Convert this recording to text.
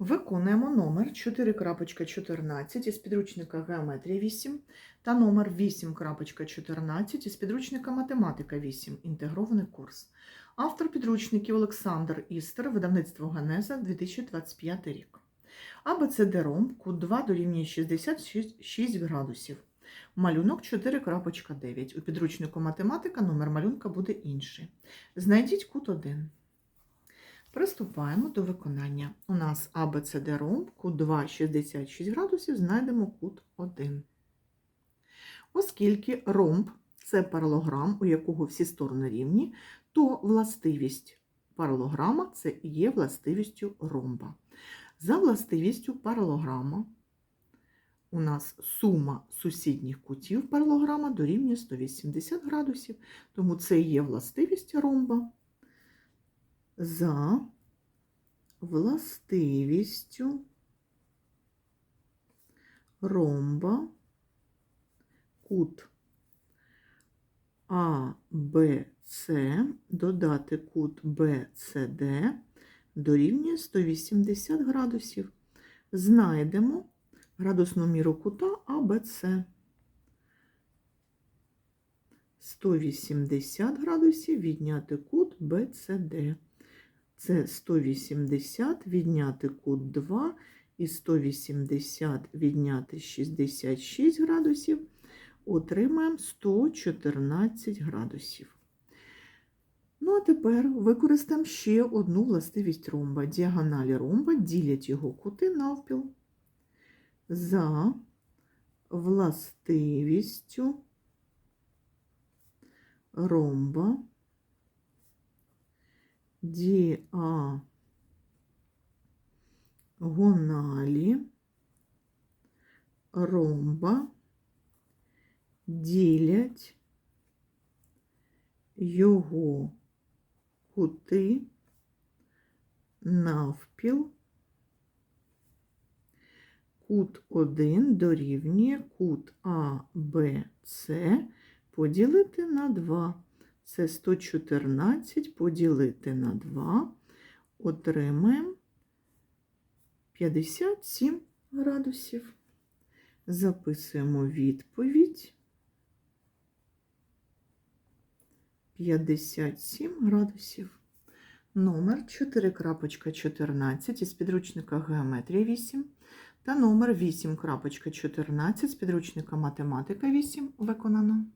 Виконуємо номер 4.14 із підручника Геометрія 8 та номер 8.14 із підручника Математика 8. Інтегрований курс. Автор підручників Олександр Істер, видавництво Генеза 2025 рік. АБЦД-РОМ, кут 2 дорівнює 66 градусів. Малюнок 4.9. У підручнику математика номер малюнка буде інший. Знайдіть кут 1. Приступаємо до виконання. У нас ABCD ромб, кут 2, 66 градусів, знайдемо кут 1. Оскільки ромб це паралограм, у якого всі сторони рівні, то властивість паралограма це є властивістю ромба. За властивістю паралограма у нас сума сусідніх кутів паралограма дорівнює 180 градусів, тому це є властивість ромба за властивістю ромба кут А, Б, С, додати кут Б, С, Д дорівнює 180 градусів. Знайдемо градусну міру кута А, Б, С. 180 градусів відняти кут БЦД. Це 180 відняти кут 2 і 180 відняти 66 градусів. Отримаємо 114 градусів. Ну, а тепер використаємо ще одну властивість ромба. Діагоналі ромба ділять його кути навпіл за властивістю ромба діагоналі ромба ділять його кути навпіл. Кут 1 дорівнює кут А, Б, поділити на 2. Це 114 поділити на 2. Отримаємо 57 градусів. Записуємо відповідь. 57 градусів. Номер 4.14 із підручника Геометрія 8 та номер 8.14 з підручника Математика 8 виконано.